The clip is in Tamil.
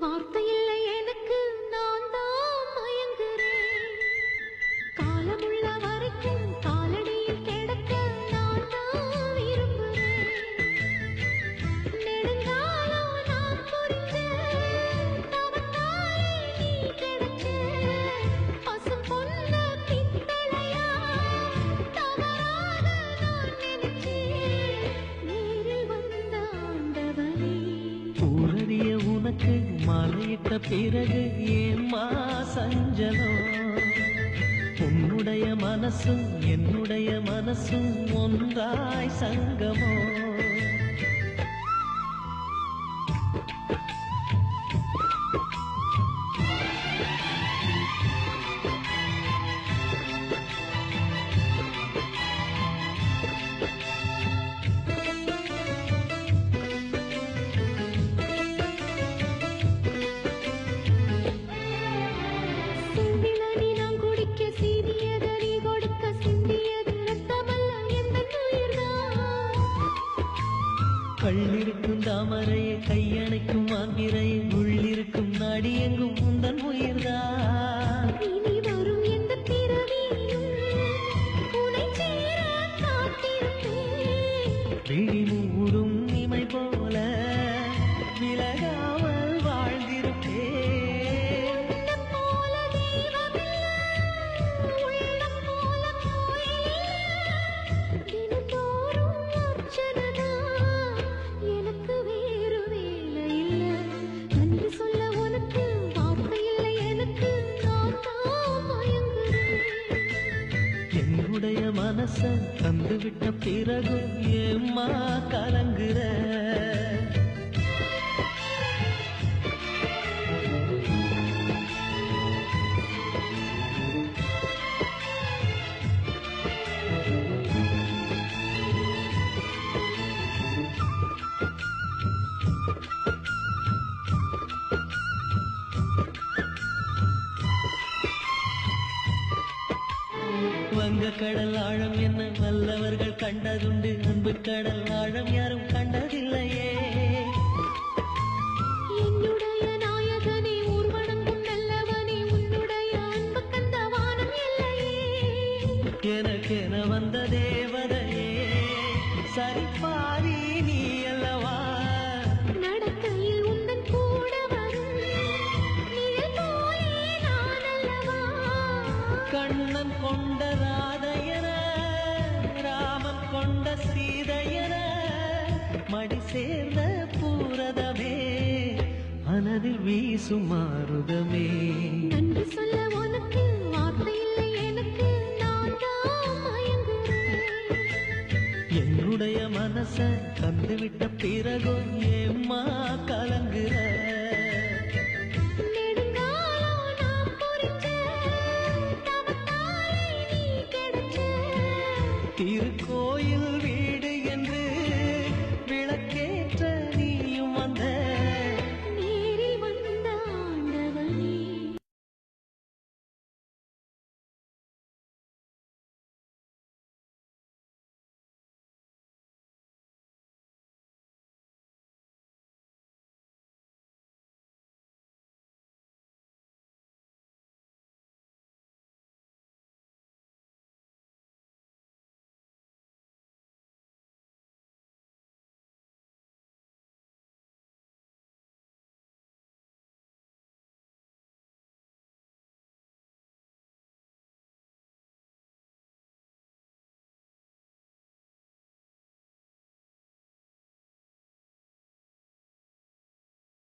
வார்த்தை பார்த்த பிறகு ஏம்மா சஞ்சலம்? உன்னுடைய மனசும் என்னுடைய மனசும் ஒன்றாய் சங்கமோ கள்ளிருக்கும் தாமரையை கையணைக்கும் மாந்திரையை உள்ளிருக்கும் நாடி எங்கும் உந்தன் உயிர்தான். மனச தந்துவிட்ட பிறகு ஏம்மா கலங்குற? கடல் ஆழம் என்ன வல்லவர்கள் கண்டதுண்டு. அன்பு கடல் ஆழம் யாரும் கண்டதில்லையே. என்னுடைய நாயகனே கண்ணன் கொண்ட ராதையன ராமன் கொண்ட சீதையன மடி சேர்ந்த பூரதமே மனதில் வீசும் மாறுதமே நன்றி சொல்ல உனக்கு வார்த்தை இல்லை எனக்கு என்னுடைய மனச தந்துவிட்ட பிறகும் ஏம்மா